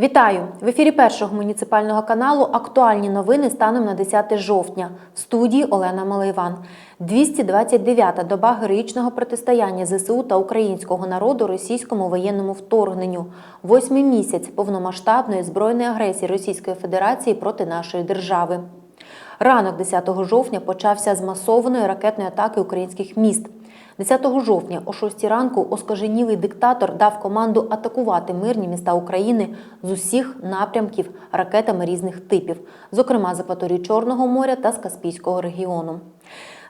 Вітаю! В ефірі першого муніципального каналу актуальні новини станом на 10 жовтня. В студії Олена Малайван. 229-та доба героїчного протистояння ЗСУ та українського народу російському воєнному вторгненню. Восьмий місяць повномасштабної збройної агресії Російської Федерації проти нашої держави. Ранок 10 жовтня почався з масованої ракетної атаки українських міст. 10 жовтня о 6 ранку оскаженілий диктатор дав команду атакувати мирні міста України з усіх напрямків ракетами різних типів, зокрема з акваторії Чорного моря та з Каспійського регіону.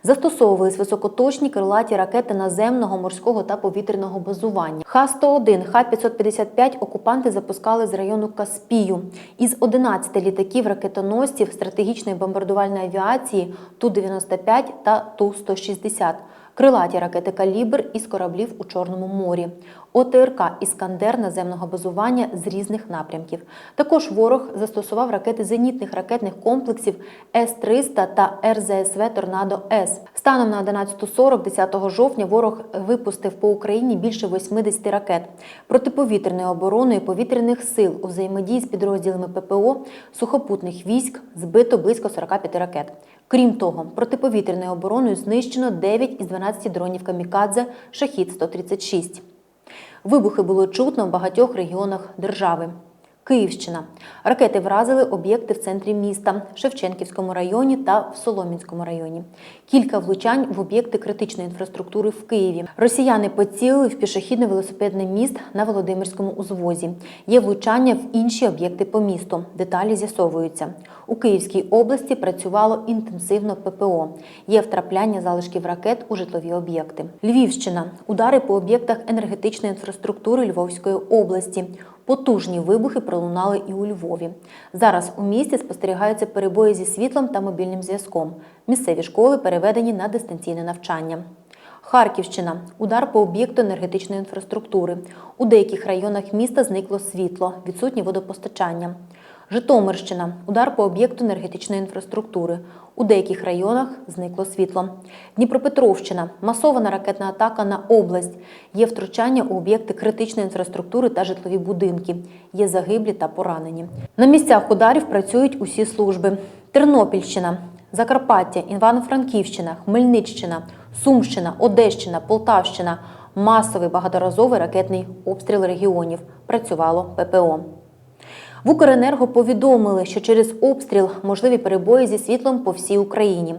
Застосовувались високоточні крилаті ракети наземного, морського та повітряного базування. Х-101, Х-555 окупанти запускали з району Каспію. Із 11 літаків ракетоносців стратегічної бомбардувальної авіації Ту-95 та Ту-160 крилаті ракети Калібр із кораблів у Чорному морі, ОТРК Іскандер наземного базування з різних напрямків. Також ворог застосував ракети зенітних ракетних комплексів С-300 та РЗСВ Торнадо С. Станом на 11.40 10 жовтня ворог випустив по Україні більше 80 ракет. Протиповітряною обороною повітряних сил у взаємодії з підрозділами ППО сухопутних військ збито близько 45 ракет. Крім того, протиповітряною обороною знищено 9 із 12 дронів камікадзе Шахід-136. Вибухи було чутно в багатьох регіонах держави. Київщина. Ракети вразили об'єкти в центрі міста, Шевченківському районі та в Соломінському районі. Кілька влучань в об'єкти критичної інфраструктури в Києві. Росіяни поцілили в пішохідно-велосипедний міст на Володимирському узвозі. Є влучання в інші об'єкти по місту. Деталі з'ясовуються. У Київській області працювало інтенсивно ППО. Є втрапляння залишків ракет у житлові об'єкти. Львівщина. Удари по об'єктах енергетичної інфраструктури Львовської області. Потужні вибухи пролунали і у Львові. Зараз у місті спостерігаються перебої зі світлом та мобільним зв'язком. Місцеві школи переведені на дистанційне навчання. Харківщина. Удар по об'єкту енергетичної інфраструктури. У деяких районах міста зникло світло, відсутнє водопостачання. Житомирщина. Удар по об'єкту енергетичної інфраструктури. У деяких районах зникло світло. Дніпропетровщина. Масована ракетна атака на область. Є втручання у об'єкти критичної інфраструктури та житлові будинки. Є загиблі та поранені. На місцях ударів працюють усі служби. Тернопільщина. Закарпаття, Івано-Франківщина, Хмельниччина, Сумщина, Одещина, Полтавщина. Масовий багаторазовий ракетний обстріл регіонів. Працювало ППО. В Укренерго повідомили, що через обстріл можливі перебої зі світлом по всій Україні.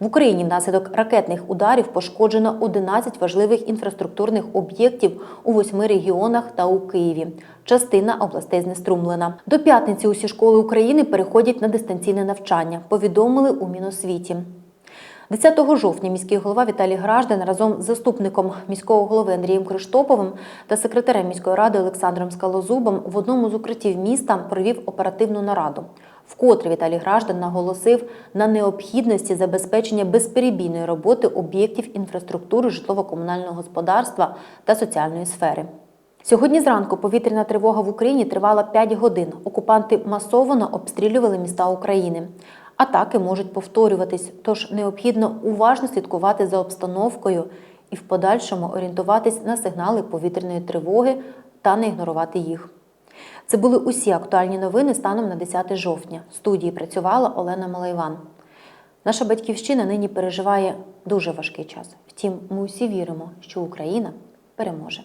В Україні внаслідок ракетних ударів пошкоджено 11 важливих інфраструктурних об'єктів у восьми регіонах та у Києві. Частина областей знеструмлена. До п'ятниці усі школи України переходять на дистанційне навчання. Повідомили у Міносвіті. 10 жовтня міський голова Віталій Граждан разом з заступником міського голови Андрієм Криштоповим та секретарем міської ради Олександром Скалозубом в одному з укриттів міста провів оперативну нараду. Вкотре Віталій Граждан наголосив на необхідності забезпечення безперебійної роботи об'єктів інфраструктури житлово-комунального господарства та соціальної сфери. Сьогодні зранку повітряна тривога в Україні тривала 5 годин. Окупанти масово обстрілювали міста України. Атаки можуть повторюватись, тож необхідно уважно слідкувати за обстановкою і в подальшому орієнтуватись на сигнали повітряної тривоги та не ігнорувати їх. Це були усі актуальні новини станом на 10 жовтня. В студії працювала Олена Малайван. Наша батьківщина нині переживає дуже важкий час. Втім, ми усі віримо, що Україна переможе.